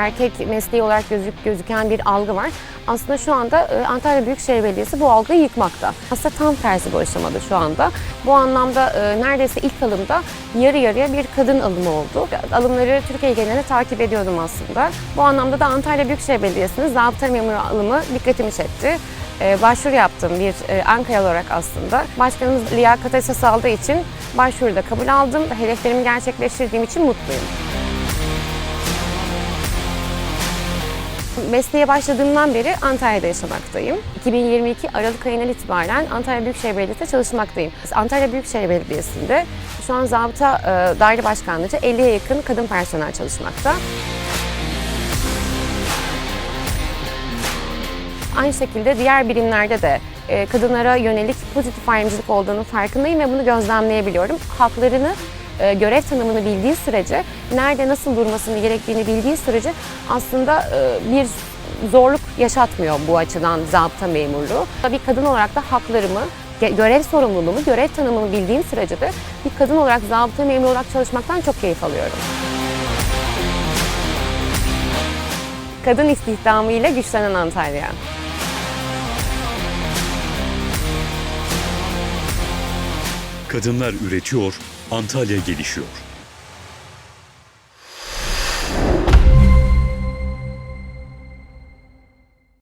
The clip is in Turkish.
erkek mesleği olarak gözük, gözüken bir algı var. Aslında şu anda e, Antalya Büyükşehir Belediyesi bu algıyı yıkmakta. Aslında tam tersi bu aşamada şu anda. Bu anlamda e, neredeyse ilk alımda yarı yarıya bir kadın alımı oldu. Alımları Türkiye genelinde takip ediyordum aslında. Bu anlamda da Antalya Büyükşehir Belediyesi'nin zabıta memuru alımı dikkatimi çekti. E, başvuru yaptım bir Ankara olarak aslında. Başkanımız liyakat esası aldığı için başvuruda kabul aldım. Hedeflerimi gerçekleştirdiğim için mutluyum. Mesleğe başladığımdan beri Antalya'da yaşamaktayım. 2022 Aralık ayından itibaren Antalya Büyükşehir Belediyesi'nde çalışmaktayım. Antalya Büyükşehir Belediyesi'nde şu an zabıta e, daire başkanlığıca 50'ye yakın kadın personel çalışmakta. Aynı şekilde diğer birimlerde de e, kadınlara yönelik pozitif ayrımcılık olduğunun farkındayım ve bunu gözlemleyebiliyorum. Haklarını, e, görev tanımını bildiği sürece, nerede nasıl durmasını gerektiğini bildiği sürece aslında e, bir zorluk yaşatmıyor bu açıdan zabıta memurluğu. Bir kadın olarak da haklarımı, görev sorumluluğumu, görev tanımını bildiğim sürece de bir kadın olarak zabıta memuru olarak çalışmaktan çok keyif alıyorum. Kadın istihdamıyla güçlenen Antalya. Kadınlar üretiyor, Antalya gelişiyor.